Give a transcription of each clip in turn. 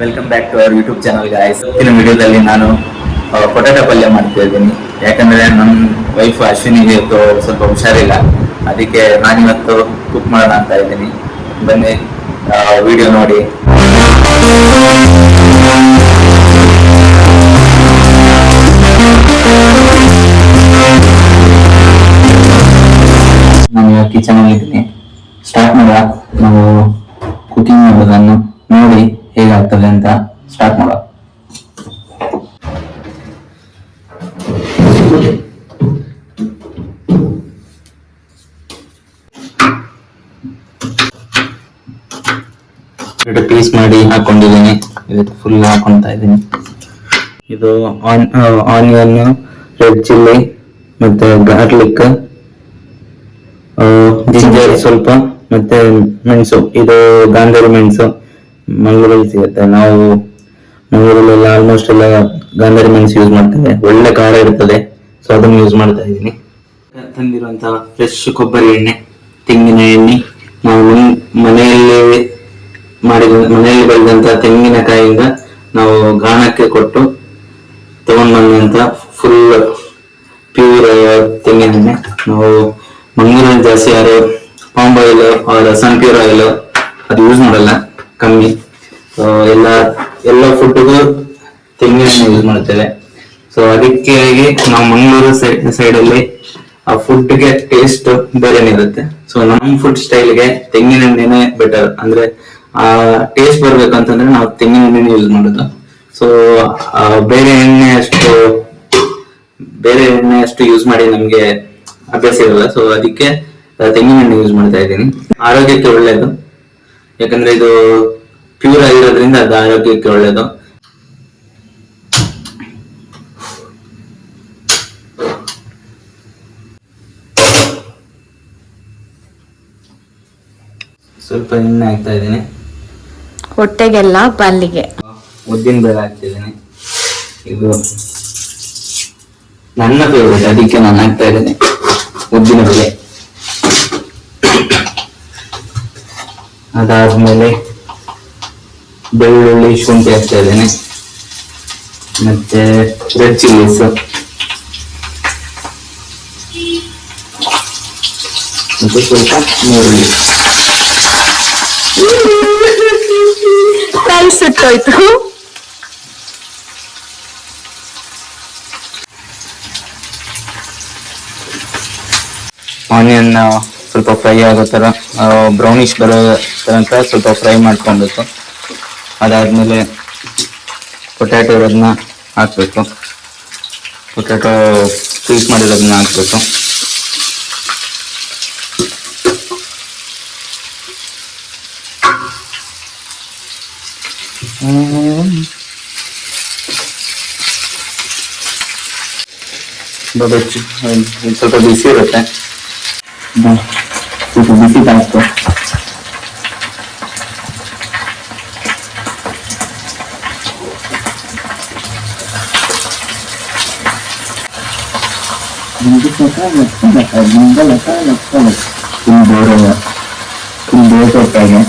Welcome back to our YouTube channel guys ಇವತ್ತಿನ ವಿಡಿಯೋದಲ್ಲಿ ನಾನು ಪೊಟಾಟೋ ಪಲ್ಯ ಮಾಡ್ತಾ ಇದ್ದೀನಿ. ಯಾಕಂದ್ರೆ ನನ್ನ ವೈಫ್ ಅಶ್ವಿನಿಗೆ ಇವತ್ತು ಸ್ವಲ್ಪ ಹುಷಾರಿಲ್ಲ. ಅದಕ್ಕೆ ನಾನಿವತ್ತು ಕುಕ್ ಮಾಡೋಣ ಅಂತ ಇದ್ದೀನಿ. ಬನ್ನಿ ವಿಡಿಯೋ ನೋಡಿ. ನಾನು ಕಿಚನ್ ಅಲ್ಲಿ ಇದ್ದೀನಿ ಸ್ಟಾರ್ಟ್ ಮಾಡುವ ನಾವು ಕುಕಿಂಗ್ ಮಾಡೋದನ್ನು ನೋಡಿ. ಹೇಗಾಗ್ತದೆ ಅಂತ ಸ್ಟಾರ್ಟ್ ಮಾಡೋಣ. ಪೀಸ್ ಮಾಡಿ ಹಾಕೊಂಡಿದ್ದೀನಿ. ಇದಕ್ಕೆ ಫುಲ್ ಹಾಕೊಂತಾ ಇದ್ದೀನಿ. ಇದು ಆನ್ ಆನಿಯನ್ ರೆಡ್ ಚಿಲ್ಲಿ ಮತ್ತೆ ಗಾರ್ಲಿಕ್ ಜಿಂಜರ್ ಸ್ವಲ್ಪ ಮತ್ತೆ ಮೆಣಸು. ಇದು ಗಾಂಧಾರಿ ಮೆಣಸು. ಮಂಗಳೂರಲ್ಲಿ ಸಿಗುತ್ತೆ. ನಾವು ಮಂಗಳೂರಲ್ಲೆಲ್ಲ ಆಲ್ಮೋಸ್ಟ್ ಎಲ್ಲ ಗಾಂಧಾರಿ ಮೆಣಸು ಯೂಸ್ ಮಾಡ್ತೇವೆ. ಒಳ್ಳೆ ಖಾರ ಇರ್ತದೆ. ಸೊ ಅದನ್ನು ಯೂಸ್ ಮಾಡ್ತಾ ಇದ್ದೀನಿ. ತಂದಿರುವಂತಹ ಫ್ರೆಶ್ ಕೊಬ್ಬರಿ ಎಣ್ಣೆ, ತೆಂಗಿನ ಎಣ್ಣೆ. ನಾವು ಮನೆಯಲ್ಲೇ ಮಾಡಿದ, ಮನೆಯಲ್ಲಿ ಬೆಳೆದಂತ ತೆಂಗಿನಕಾಯಿಯಿಂದ ನಾವು ಗಾಣಕ್ಕೆ ಕೊಟ್ಟು ತಗೊಂಡ್ ಬಂದಂತ ಫುಲ್ ಪ್ಯೂರ್ ತೆಂಗಿನ ಎಣ್ಣೆ. ನಾವು ಮಂಗಳೂರಲ್ಲಿ ಜಾಸ್ತಿ ಯಾರು ಪಾಂಬ್ ಆಯಿಲ್ ಸನ್ ಪ್ಯೂರ್ ಆಯಿಲ್ ಅದು ಯೂಸ್ ಮಾಡಲ್ಲ. ಕಮ್ಮಿ. ಎಲ್ಲ ಎಲ್ಲ ಫುಡ್ಗೂ ತೆಂಗಿನ ಯೂಸ್ ಮಾಡ್ತೇವೆ ಸೊ ಅದಕ್ಕೆ ನಾವು ಮಂಗಳೂರು ಸೈಡ್ ಸೈಡಲ್ಲಿ ಆ ಫುಡ್ಗೆ ಟೇಸ್ಟ್ ಬೇರೆನೇ ಇರುತ್ತೆ. ಸೊ ನಮ್ಮ ಫುಡ್ ಸ್ಟೈಲ್ಗೆ ತೆಂಗಿನ ಎಣ್ಣೆನೆ ಬೆಟರ್ ಅಂದ್ರೆ, ಆ ಟೇಸ್ಟ್ ಬರ್ಬೇಕಂತಂದ್ರೆ ನಾವು ತೆಂಗಿನ ಎಣ್ಣೆನೇ ಯೂಸ್ ಮಾಡೋದು. ಸೊ ಬೇರೆ ಎಣ್ಣೆ ಅಷ್ಟು, ಬೇರೆ ಎಣ್ಣೆ ಅಷ್ಟು ಯೂಸ್ ಮಾಡಿ ನಮ್ಗೆ ಅಭ್ಯಾಸ ಇರಲ್ಲ. ಸೊ ಅದಕ್ಕೆ ತೆಂಗಿನ ಎಣ್ಣೆ ಯೂಸ್ ಮಾಡ್ತಾ ಇದ್ದೀನಿ. ಆರೋಗ್ಯಕ್ಕೆ ಒಳ್ಳೇದು. ಯಾಕಂದ್ರೆ ಇದು ಪ್ಯೂರ್ ಆಗಿರೋದ್ರಿಂದ ಅದು ಆರೋಗ್ಯಕ್ಕೆ ಒಳ್ಳೇದು. ಸ್ವಲ್ಪ ಎಣ್ಣೆ ಹಾಕ್ತಾ ಇದ್ದೀನಿ. ಹೊಟ್ಟೆಗೆಲ್ಲ ಪಲ್ಲಿಗೆ ಉದ್ದಿನ ಬೇಳೆ ಹಾಕ್ತಿದ್ದೀನಿ ಇದು ನನ್ನ ಫೇವ್ರೇಟ್ ಅದಕ್ಕೆ ನಾನು ಹಾಕ್ತಾ ಇದ್ದೀನಿ ಉದ್ದಿನ ಬೇಳೆ. ಅದಾದ್ಮೇಲೆ ಬೆಳ್ಳುಳ್ಳಿ ಶುಂಠಿ ಹಾಕ್ತಾ ಇದ್ದೇನೆ. ಮತ್ತೆ ರೆಡ್ ಚಿಲ್ಲೀಸ್ ಮತ್ತೆ ಸ್ವಲ್ಪ ನೀರುಳ್ಳಿ ಕೈ ಸುಟ್ಟೋಯ್ತು ಆನಿಯನ್ ಸ್ವಲ್ಪ ಫ್ರೈ ಆಗೋ ಥರ ಬ್ರೌನಿಶ್ ಬರೋ ತನಕ ಸ್ವಲ್ಪ ಫ್ರೈ ಮಾಡ್ಕೊಬೇಕು. ಅದಾದ್ಮೇಲೆ ಪೊಟ್ಯಾಟೊ ಇರೋದನ್ನ ಹಾಕ್ಬೇಕು. ಪೊಟ್ಯಾಟೊ ಪೀಸ್ ಮಾಡಿರೋದನ್ನ ಹಾಕ್ಬೇಕು. ಸ್ವಲ್ಪ ಬಿಸಿ ಇರುತ್ತೆ. ಇದು ಸ್ವಲ್ಪ ಬಿಸಿ ಕಾಣಿಸ್ತು ತುಂಬ ಬೋರ್ ತುಂಬ ಬೋರ್ ಕೊಟ್ಟಾಗೆ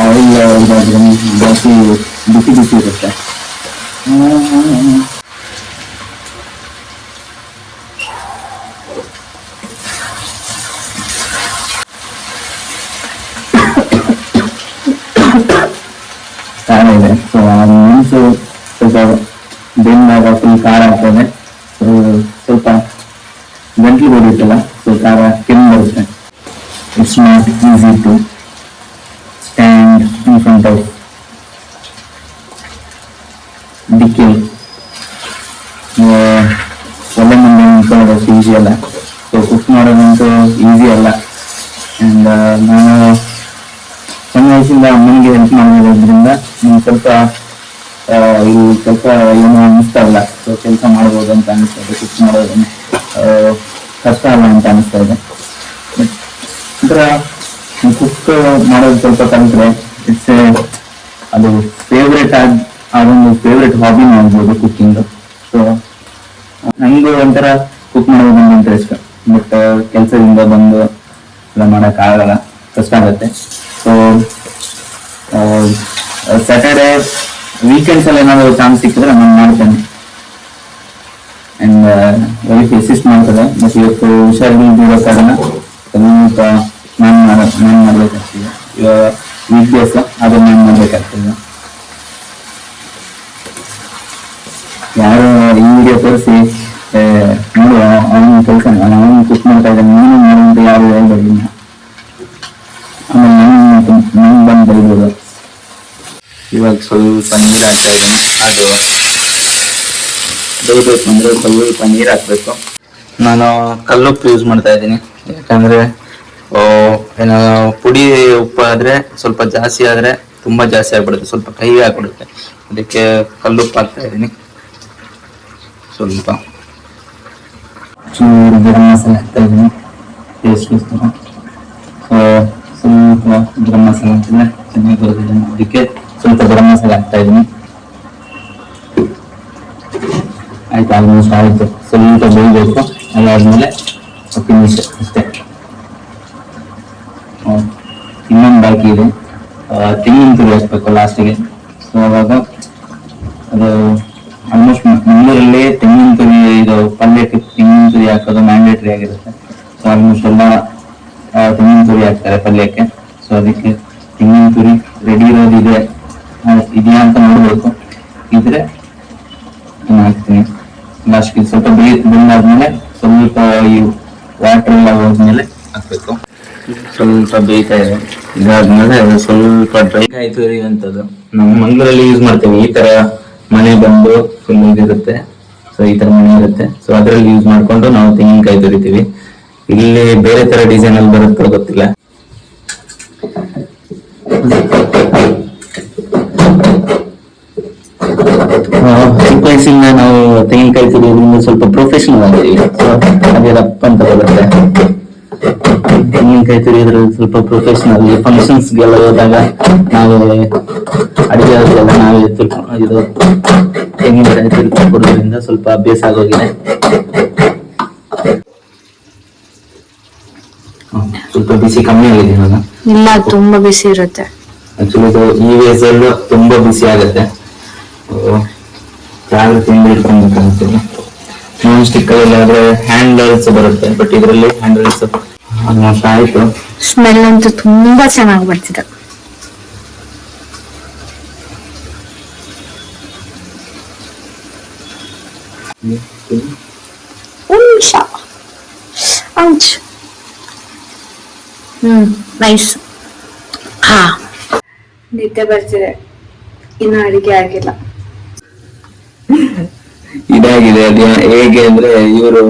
ಆಯಿಲ್ ಇದಾದ್ರೆ ಜಾಸ್ತಿ ಬಿಸಿ ಬಿಸಿ ಇರುತ್ತೆ ಖಾರ ಬೆಂದಾಗ ಫುಲ್ ಖಾರ ಆಗ್ತದೆ ಸ್ವಲ್ಪ ಗಂಟ್ಲು ಹೊಡಿಯುತ್ತಲ್ಲ ಸೊ ಖಾರ ಕೆಮ್ಮು ಬರುತ್ತೆ. It's not easy to stand in front of DK ಒಳ್ಳೆ ಮುಂದೆ ನಿಂತ್ಕೊಳ್ಳೋದಷ್ಟು ಈಸಿ ಅಲ್ಲ ಸೊ ಕುಕ್ ಮಾಡೋದಂತೂ ಈಸಿ ಅಲ್ಲ. ಆ್ಯಂಡ್ ನಾನು ಸಣ್ಣ ವಯಸ್ಸಿಂದ ಅಮ್ಮನಿಗೆ ಹೆಲ್ಪ್ ಮಾಡಿರೋದ್ರಿಂದ ನಂಗೆ ಸ್ವಲ್ಪ ಇದು ಸ್ವಲ್ಪ ಏನೋ ಅನಿಸ್ತಾ ಇಲ್ಲ. ಸೊ, ಕೆಲಸ ಮಾಡ್ಬೋದು ಅಂತ ಅನಿಸ್ತಾ ಇದೆ ಕುಕ್ ಮಾಡೋದು. ಕಷ್ಟ ಅಲ್ಲ ಅಂತ ಅನಿಸ್ತಾ ಇದೆ. ಒಂಥರ ಕುಕ್ ಮಾಡೋದು ಸ್ವಲ್ಪ ಕಲಿತ್ರೆ ಇಟ್ಸ್ ಅದು ಫೇವ್ರೇಟ್ ಆಗಿ ಅದೊಂದು ಫೇವ್ರೇಟ್ ಹಾಬಿನೂ ಆಗ್ಬೋದು ಕುಕ್ಕಿಂಗ್ ಸೊ ನನಗೆ ಒಂಥರ ಕುಕ್ ಮಾಡೋದು ಇಂಟ್ರೆಸ್ಟ್ ಬಟ್ ಕೆಲಸದಿಂದ ಬಂದು ಎಲ್ಲ ಮಾಡಕ್ ಆಗಲ್ಲ. ಕಷ್ಟ ಆಗುತ್ತೆ. ಸೊ ವೀಕೆಂಡ್ಸ್ ಅಲ್ಲಿ ಏನಾದ್ರು ಚಾನ್ಸ್ ಸಿಕ್ಕಿದ್ರೆ ನಾನು ಮಾಡ್ತೇನೆ. ಅಂಡ್ ವೈಫ್ ಅಸಿಸ್ಟ್ ಮಾಡ್ತಾರೆ. ಬಟ್ ಇವತ್ತು ಹುಷಾರಿರೋ ಕಾರಣ ಸ್ವಲ್ಪ ನಾನು ನಾನು ಮಾಡ್ಬೇಕಾಗ್ತದೆ. ಇವಾಗ ವೀಕ್ ಡೇಸ್ ಅದು ನಾನು ಮಾಡ್ಬೇಕಾಗ್ತದೆ. ಯಾರು ಈ ವಿಡಿಯೋ ತೋರಿಸಿ ನೋಡುವ, ಅವನು ಕೆಲಸ ಅವನು ಕುಕ್ ಮಾಡ್ತಾ ಇದ್ದಾನೆ, ನೀನು ಇವಾಗ ಸ್ವಲ್ಪ ನೀರು ಹಾಕ್ತಾ ಇದ್ದೀನಿ ಅದು ಬೇಯಬೇಕು ಅಂದ್ರೆ ಸ್ವಲ್ಪ ನೀರು ಹಾಕಬೇಕು. ನಾನು ಕಲ್ಲುಪ್ಪು ಯೂಸ್ ಮಾಡ್ತಾ ಇದ್ದೀನಿ. ಯಾಕಂದ್ರೆ ಏನೋ ಪುಡಿ ಉಪ್ಪು ಆದ್ರೆ ಸ್ವಲ್ಪ ಜಾಸ್ತಿ ಆದ್ರೆ ತುಂಬಾ ಜಾಸ್ತಿ ಆಗ್ಬಿಡುತ್ತೆ. ಸ್ವಲ್ಪ ಕೈ ಆಗ್ಬಿಡುತ್ತೆ. ಅದಕ್ಕೆ ಕಲ್ಲುಪ್ಪು ಹಾಕ್ತಾ ಇದ್ದೀನಿ. ಸ್ವಲ್ಪ. ಚೂರು ಗರಂ ಮಸಾಲೆ ಹಾಕ್ತಾ ಇದ್ದೀನಿ. ಟೇಸ್ಟ್ಗೋಸ್ಕರ ಸ್ವಲ್ಪ. ಗರಂ ಮಸಾಲೆ ಹಾಕಿದ್ರೆ ಚೆನ್ನಾಗಿ ಅದಕ್ಕೆ ಸ್ವಲ್ಪ ಗರಂ ಮಸಾಲೆ ಹಾಕ್ತಾ ಇದ್ದೀನಿ ಆಯ್ತು ಆಲ್ಮೋಸ್ಟ್ ಆಯಿತು. ಸ್ವಲ್ಪ ಬೇಯಬೇಕು ಅದಾದ್ಮೇಲೆ ಫಿನಿಶ್ ಅಷ್ಟೇ. ಇನ್ನೊಂದು ಬಾಕಿ ಇದೆ. ತೆಂಗಿನ ತುರಿ ಹಾಕ್ಬೇಕು ಲಾಸ್ಟಿಗೆ. ಸೊ ಅವಾಗ ಅದು ಆಲ್ಮೋಸ್ಟ್ ಮಂಗಳೂರಲ್ಲಿ ತೆಂಗಿನ ತುರಿ ಇದು ಪಲ್ಯಕ್ಕೆ ತೆಂಗಿನ ತುರಿ ಹಾಕೋದು ಮ್ಯಾಂಡೇಟರಿ ಆಗಿರುತ್ತೆ. ಸೊ ಆಲ್ಮೋಸ್ಟ್ ಎಲ್ಲ ತೆಂಗಿನ ತುರಿ ಹಾಕ್ತಾರೆ ಪಲ್ಯಕ್ಕೆ. ಸೊ ಅದಕ್ಕೆ ತೆಂಗಿನ ತುರಿ ರೆಡಿ ಇರೋದಿದೆ. ಇದೆಯಾ ಅಂತ ನೋಡ್ಬೇಕು. ಇದ್ರೆ ಹಾಕ್ತೀನಿ ಲಾಸ್ಟ್ಗೆ ಸ್ವಲ್ಪ ಬೇಯ ಬೆಂದಾದ್ಮೇಲೆ ಸ್ವಲ್ಪ ಈ ವಾಟರ್ ಎಲ್ಲ ಹೋದ್ಮೇಲೆ ಹಾಕ್ಬೇಕು. ಸ್ವಲ್ಪ ಬೇಯ್ತಾ ಇದೆ ಇದಾದ್ಮೇಲೆ ಸ್ವಲ್ಪ ಡ್ರೈ ಆಯ್ತು ಅಂತದ್ದು ನಮ್ಮ ಮಂಗಳೂರಲ್ಲಿ ಯೂಸ್ ಮಾಡ್ತೀವಿ. ಈ ತರ ಮನೆ ಬಂದು ಫುಲ್ ಇದಿರುತ್ತೆ ಸೊ ಈ ತರ ಮನೆ ಇರುತ್ತೆ. ಸೊ ಅದ್ರಲ್ಲಿ ಯೂಸ್ ಮಾಡ್ಕೊಂಡು ನಾವು ತೆಂಗಿನಕಾಯಿ ತುರಿತೀವಿ ಇಲ್ಲಿ ಬೇರೆ ತರ ಡಿಸೈನ್ ಅಲ್ಲಿ ಬರುತ್ತೋ ಗೊತ್ತಿಲ್ಲ ಆ, ವಯಸ್ಸಿಂದ ನಾವು ತೆಂಗಿನಕಾಯಿ ತುರಿಯೋದ್ರಿಂದ ಸ್ವಲ್ಪ ಪ್ರೊಫೆಷನಲ್ ಆಗಿದ್ದೀವಿ ಅದೆಲ್ಲ ಅದೇ ರಪ್ಪ ಅಂತ ಬರುತ್ತೆ. ತೆಂಗಿನಕಾಯಿ ತುರಿಯೋದ್ರಲ್ಲಿ ಸ್ವಲ್ಪ ಪ್ರೊಫೆಷನಲ್ ಫಂಕ್ಷನ್ಸ್ ಗೆಲ್ಲ ಹೋದಾಗ ನಾವೇ ಅಡಿಗೆ ಎಲ್ಲ ನಾವೇ ತುರ್ಕೊ ಇದು ತೆಂಗಿನಕಾಯಿ ತುರ್ಕೊಂಡು ಸ್ವಲ್ಪ ಅಭ್ಯಾಸ ಆಗೋಗಿದೆ. ಸ್ವಲ್ಪ ಬಿಸಿ ಕಮ್ಮಿ ಆಗಿದೆ ಇವಾಗ. ಇಲ್ಲ ತುಂಬಾ ಬಿಸಿ ಇರುತ್ತೆ. ಆಕ್ಚುಲಿ ಇದು ಈ ವೇಸ್ ತುಂಬಾ ಬಿಸಿ ಆಗುತ್ತೆ. ಜಾಗ್ರತೆಯಿಂದ ಇಟ್ಕೊಂಡ್ಬೇಕಾಗ್ತದೆ ನಾನ್ ಸ್ಟಿಕ್ ಆದ್ರೆ ಹ್ಯಾಂಡಲ್ಸ್ ಬರುತ್ತೆ ಬಟ್ ಇದರಲ್ಲಿ ಹ್ಯಾಂಡಲ್ಸ್ ಆಲ್ಮೋಸ್ಟ್ ಆಯ್ತು. ಸ್ಮೆಲ್ ಅಂತೂ ತುಂಬಾ ಚೆನ್ನಾಗಿ ಬರ್ತಿದೆ. ಉಂಚ ಔಚ್ ಹ್ಮ್ ನೈಸ್ ಹಾ. ನಿದ್ದೆ ಬರ್ತಿದೆ. ಇನ್ನು ಅಡಿಗೆ ಆಗಿಲ್ಲ. ಇದಾಗಿದೆ ಅದು ಹೇಗೆ ಅಂದ್ರೆ ಇವರು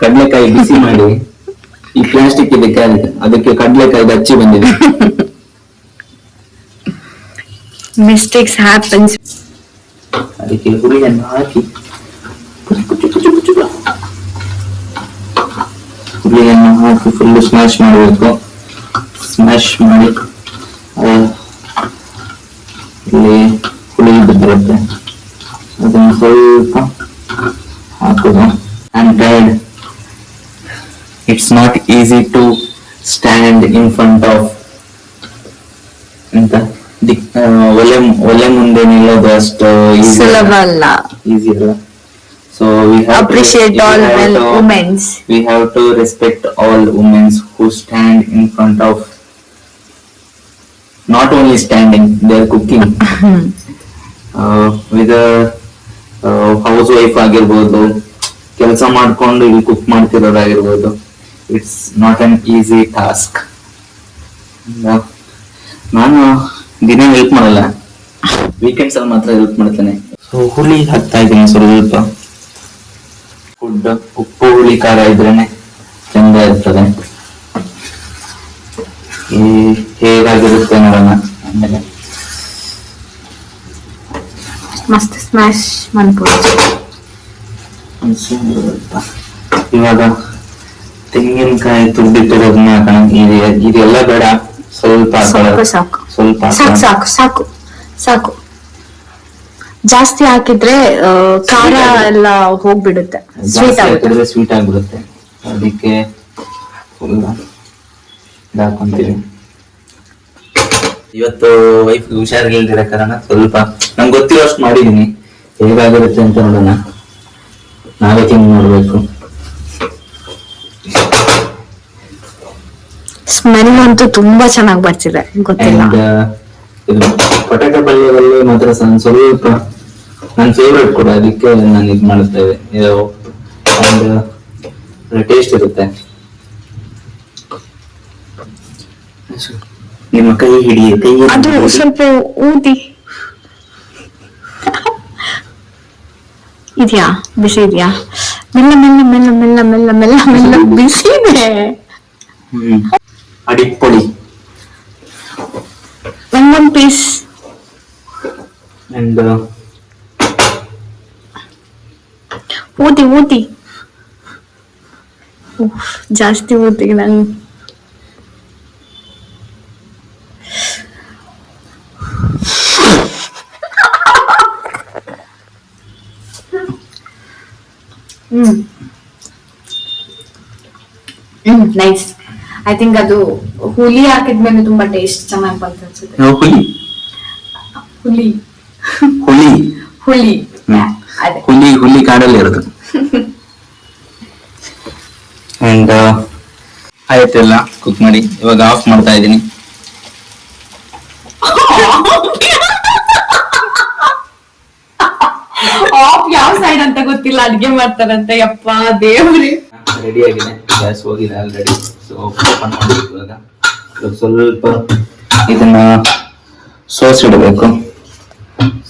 ಕಡ್ಲೆಕಾಯಿ ಬಿಸಿ ಮಾಡಿ ಈ ಪ್ಲಾಸ್ಟಿಕ್ ಇದಕ್ಕೆ ಆಗಿದೆ ಅದಕ್ಕೆ ಕಡ್ಲೆಕಾಯಿ ಹಚ್ಚಿ ಬಂದಿದೆ. ಮಿಸ್ಟೇಕ್ಸ್ ಹ್ಯಾಪನ್ಸ್ ಅದಕ್ಕೆ ಹುಳಿಯನ್ನು ಹಾಕಿ ಕುಚು ಕುಚು ಕುಚು ಕುಚು. ಹುಳಿಯನ್ನು ಹಾಕಿ ಫುಲ್ ಸ್ಮ್ಯಾಶ್ ಮಾಡಬೇಕು. ಸ್ಮ್ಯಾಶ್ ಮಾಡಿ ಆ, ಇಲ್ಲಿ ಹುಳಿ ಇದು ಬರುತ್ತೆ ಅದನ್ನು ಸ್ವಲ್ಪ ಹಾಕೋದು and guys it's not easy to stand in front of ಅಂತ ದಿಕ್ ಆ, ಒಲೆ ಒಲೆ ಮುಂದೆ ನಿಲ್ಲೋದು ಅಷ್ಟು easy ಸುಲಭ ಅಲ್ಲ. ಅಲ್ಲ easy ಅಲ್ಲ so we appreciate all well women's we have to respect all women who stand in front of not only standing they are cooking. whether housewife ಆಗಿರ್ಬೋದು, ಕೆಲಸ ಮಾಡ್ಕೊಂಡು ಇಲ್ಲಿ cook ಮಾಡ್ತಿರೋದಾಗಿರ್ಬೋದು it's not an easy task ನಾನು ದಿನ help ಮಾಡಲ್ಲ. Weekends ಅಲ್ಲಿ ಮಾತ್ರ help ಮಾಡ್ತೇನೆ. ಸೊ ಹುಳಿ ಹಾಕ್ತಾ ಇದ್ದೀನಿ ಸ್ವಲ್ಪ ಫುಡ್ ಉಪ್ಪು, ಹುಳಿ, ಖಾರ ಇದ್ರೇನೆ ಚಂದ ಇರ್ತದೆ. ಈ ಹೇಗಾಗಿರುತ್ತೆ ನೋಡೋಣ ಆಮೇಲೆ ಮಸ್ತ್ ಸ್ಮ್ಯಾಶ್ ಮಾಡ್ಬೋದು. ಇವಾಗ ತೆಂಗಿನಕಾಯಿ ತುರ್ಬಿಟ್ಟಿರೋದನ್ನ ಇದೆಲ್ಲ ಬೇಡ. ಸ್ವಲ್ಪ. ಸಾಕು ಸ್ವಲ್ಪ ಸಾಕು ಸಾಕು ಸಾಕು ಸಾಕು. ಜಾಸ್ತಿ ಹಾಕಿದ್ರೆ ಖಾರ ಎಲ್ಲ ಹೋಗ್ಬಿಡುತ್ತೆ. ಸ್ವೀಟ್ ಆಗುತ್ತೆ. ಹಾಕಿದ್ರೆ ಸ್ವೀಟ್ ಆಗ್ಬಿಡುತ್ತೆ. ಅದಕ್ಕೆ ಹಾಕೊಂತೀವಿ. ಇವತ್ತು ವೈಫ್ ಹುಷಾರಿಲ್ದಿರೋ ಕಾರಣ ಸ್ವಲ್ಪ ನಂಗೆ ಗೊತ್ತಿರೋ ಅಷ್ಟು ಮಾಡಿದೀನಿ. ಹೇಗಾಗಿರುತ್ತೆ ಅಂತ ನೋಡೋಣ. ನಾವೇ ತಿಂಗ್ ನೋಡ್ಬೇಕು ಸ್ಮೆಲ್ ಅಂತೂ ತುಂಬಾ ಚೆನ್ನಾಗಿ ಬರ್ತಿದೆ ಗೊತ್ತಿಲ್ಲ. Uh, ಇದು ಪಟಾಕ ಪಲ್ಯದಲ್ಲಿ ಮಾತ್ರ ಸಣ್ಣ ಸ್ವಲ್ಪ ನನ್ನ ಫೇವ್ರೇಟ್ ಕೂಡ ಅದಕ್ಕೆ ನಾನು ಇದು ಮಾಡುತ್ತೇವೆ ಟೇಸ್ಟ್ ಇರುತ್ತೆ. ನಿಮ್ಮ ಕೈ ಹಿಡಿಯುತ್ತೆ ಅದು ಸ್ವಲ್ಪ ಊದಿ. ಇದ್ಯಾ ಬಿಸಿ ಇದೆಯಾ ಮೆಲ್ಲ ಮೆಲ್ಲ ಮೆಲ್ಲ ಮೆಲ್ಲ ಮೆಲ್ಲ ಮೆಲ್ಲ ಮೆಲ್ಲ ಬಿಸಿ ಇದೆ ಹ್ಮ್ ಅಡಿಪೊಡಿ ನಂಗೊಂದ್ ಪೀಸ್ ಅಂಡ್ ಊದಿ ಊದಿ ಉಫ್, ಜಾಸ್ತಿ ಊದಿ ನಂಗೆ. ನೈಸ್ ಐ ಥಿಂಕ್ ಅದು ಹುಲಿ ಹಾಕಿದ್ಮೇಲೆ ತುಂಬಾ ಟೇಸ್ಟ್ ಚೆನ್ನಾಗಿ ಬರ್ತದೆ ಅನ್ಸುತ್ತೆ ಹುಲಿ. ಹುಲಿ. ಹುಲಿ. ಹುಲಿ. ಹುಲಿ ಹುಲಿ ಕಾಡಲ್ಲಿ ಇರೋದು. ಅಂಡ್ ಆಯ್ತಲ್ಲ ಕುಕ್ ಮಾಡಿ. ಇವಾಗ ಆಫ್ ಮಾಡ್ತಾ ಇದ್ದೀನಿ. ಆಫ್ ಯಾವ ಸೈಡ್ ಅಂತ ಗೊತ್ತಿಲ್ಲ ಅಡ್ಗೆ ಮಾಡ್ತಾರಂತೆ. ಯಪ್ಪ ದೇವ್ರಿ. ರೆಡಿ ಆಗಿದೆ ಗ್ಯಾಸ್ ಹೋಗಿದೆ ಆಲ್ರೆಡಿ ಸೊ ಓಪನ್ ಮಾಡಬೇಕು ಇವಾಗ. ಸ್ವಲ್ಪ ಇದನ್ನ ಸೋಸ್ ಇಡಬೇಕು.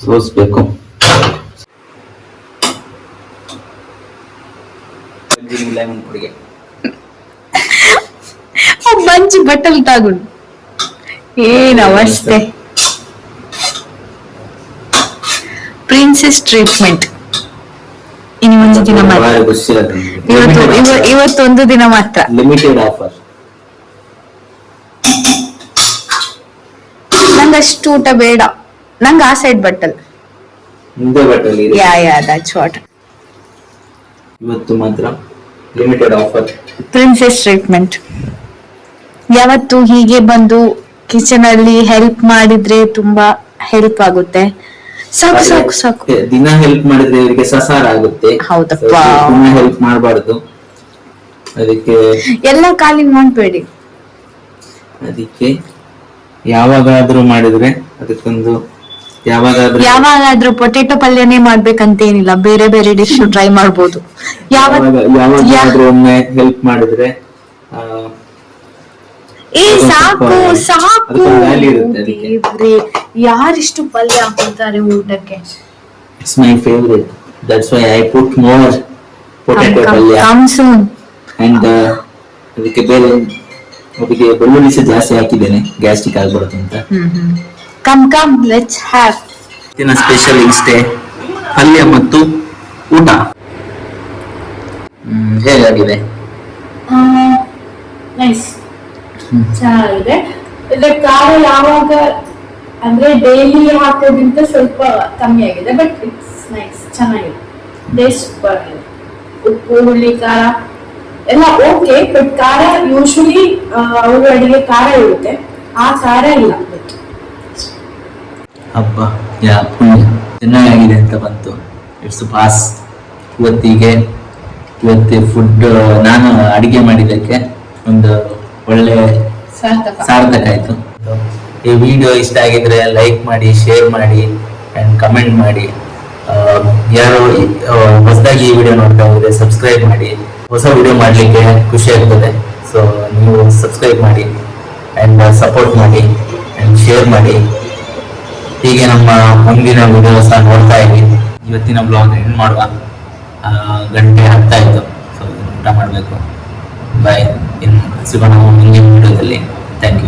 ಸೋಸ್ಬೇಕು ಲೆಮನ್ ಪುಡಿಗೆ. ಮಂಚಿ ಬಟ್ಟಲ್ ತಗೊಂಡು ಏನ್ ಅವಸ್ಥೆ. ಪ್ರಿನ್ಸೆಸ್ ಟ್ರೀಟ್ಮೆಂಟ್ ಇನ್ನು ಒಂದು ದಿನ ಮಾತ್ರ. ಇವತ್ತು ಇವತ್ತು ಇವತ್ತೊಂದು ದಿನ ಮಾತ್ರ. ಲಿಮಿಟೆಡ್ ಆಫರ್ ನಂಗೆ ಅಷ್ಟು ಊಟ ಬೇಡ. ನಂಗೆ ಆ ಸೈಡ್ ಬಟ್ಟಲ್. ಮುಂದೆ ಬಟ್ಟಲ್ಲಿ. ಯಾ ಯಾ ದಟ್ಸ್ ವಾಟ್ ಇವತ್ತು ಮಾತ್ರ ಲಿಮಿಟೆಡ್ ಆಫರ್ ಪ್ರಿನ್ಸೆಸ್ ಟ್ರೀಟ್ಮೆಂಟ್ ಯಾವತ್ತು ಹೀಗೆ ಬಂದು ಕಿಚನ್ ಅಲ್ಲಿ ಹೆಲ್ಪ್ ಮಾಡಿದ್ರೆ ತುಂಬಾ ಹೆಲ್ಪ್ ಆಗುತ್ತೆ. ಸಾಕು ಸಾಕು ಸಾಕು. ದಿನ ಹೆಲ್ಪ್ ಮಾಡಿದ್ರೆ ಇವರಿಗೆ ಸಸಾರ ಆಗುತ್ತೆ ಹೌದಪ್ಪ. ದಿನ ಹೆಲ್ಪ್ ಮಾಡಬಾರ್ದು. ಅದಕ್ಕೆ ಎಲ್ಲ ಖಾಲಿ ಮಾಡಬೇಡಿ. ಅದಕ್ಕೆ ಯಾವಾಗಾದ್ರೂ ಮಾಡಿದ್ರೆ ಅದಕ್ಕೊಂದು ಯಾವಾಗಾದ್ರೂ ಯಾವಾಗಾದ್ರೂ ಪೊಟೆಟೊ ಪಲ್ಯನೇ ಮಾಡ್ಬೇಕಂತೇನಿಲ್ಲ. ಬೇರೆ ಬೇರೆ ಡಿಶ್ ಟ್ರೈ ಮಾಡ್ಬೋದು. ಯಾವಾಗ- ಯಾವಾಗಾದ್ರೂ ಒಮ್ಮೆ ಹೆಲ್ಪ್ ಮಾಡಿದ್ರೆ ಏ ಸಾಕು ಸಾಕು. ಯಾರಿಷ್ಟು ಪಲ್ಯ ಹಾಕೊಳ್ತಾರೆ ಊಟಕ್ಕೆ? It's my favourite that's why I put more potato ಪಲ್ಯ. ಅಂಡ್ ಅದಕ್ಕೆ ಬೇರೆ ಅದಕ್ಕೆ ಬೆಳ್ಳುಳ್ಳಿ ಸಹ ಜಾಸ್ತಿ ಹಾಕಿದ್ದೇನೆ ಗ್ಯಾಸ್ಟ್ರಿಕ್ ಆಗ್ಬಾರ್ದು ಅಂತ. ಕಮ್ ಕಮ್ ಲೆಟ್ಸ್ ಹ್ಯಾವ್ ಇವತ್ತಿನ ಸ್ಪೆಷಲ್ ಇಷ್ಟೇ ಪಲ್ಯ ಮತ್ತು ಊಟ. ಹೇಗಾಗಿದೆ ನೈಸ್ ಚೆನ್ನಾಗಿದೆ. ಇದಕ್ಕೆ ಯಾವಾಗ ಅಂದ್ರೆ ಡೈಲಿ ಹಾಕೋದ್ರಿಂದ ಸ್ವಲ್ಪ ಕಮ್ಮಿ ಆಗಿದೆ ಬಟ್ ಇಟ್ಸ್ ನೈಸ್ ಚೆನ್ನಾಗಿದೆ. ಟೇಸ್ಟ್ ಪರವಾಗಿಲ್ಲ ಉಪ್ಪು ಹುಳಿ ಖಾರ ಎಲ್ಲ ಓಕೆ ಬಟ್ ಖಾರ ಯೂಶಲಿ ಅವರು ಅಡಿಗೆ ಖಾರ ಇರುತ್ತೆ. ಆ ಖಾರ ಇಲ್ಲ ಬಟ್ ಹಬ್ಬ ಯಾ ಪುಣ್ಯ ಚೆನ್ನಾಗಿದೆ ಅಂತ ಬಂತು. ಇಟ್ಸ್ ಪಾಸ್ ಇವತ್ತಿಗೆ ಇವತ್ತು ಫುಡ್ ನಾನು ಅಡಿಗೆ ಮಾಡಿದ್ದಕ್ಕೆ ಒಂದು ಒಳ್ಳೆ ಸಾರ್ಥಕ ಆಯ್ತು. ಈ ವಿಡಿಯೋ ಇಷ್ಟ ಆಗಿದ್ರೆ ಲೈಕ್ ಮಾಡಿ ಶೇರ್ ಮಾಡಿ ಅಂಡ್ ಕಮೆಂಟ್ ಮಾಡಿ. ಯಾರು ಹೊಸದಾಗಿ ಈ ವಿಡಿಯೋ ನೋಡ್ತಾ ಹೋದ್ರೆ ಸಬ್ಸ್ಕ್ರೈಬ್ ಮಾಡಿ. ಹೊಸ ವಿಡಿಯೋ ಮಾಡ್ಲಿಕ್ಕೆ ಖುಷಿ ಆಗ್ತದೆ. ಸೊ ನೀವು ಸಬ್ಸ್ಕ್ರೈಬ್ ಮಾಡಿ ಅಂಡ್ ಸಪೋರ್ಟ್ ಮಾಡಿ ಅಂಡ್ ಶೇರ್ ಮಾಡಿ. ಹೀಗೆ ನಮ್ಮ ಮುಂದಿನ ವಿಡಿಯೋ ಸಹ ನೋಡ್ತಾ ಇರಿ. ಇವತ್ತಿನ ಬ್ಲಾಗ್ ಎಂಡ್ ಮಾಡುವ ಗಂಟೆ ಹತ್ತ ಇತ್ತು. ಸೊ ಊಟ ಮಾಡಬೇಕು. ಬಾಯ್ ಇನ್ನು ಸಿಗೋಣ ಮುಂದಿನ ವಿಡಿಯೋದಲ್ಲಿ ಥ್ಯಾಂಕ್ ಯು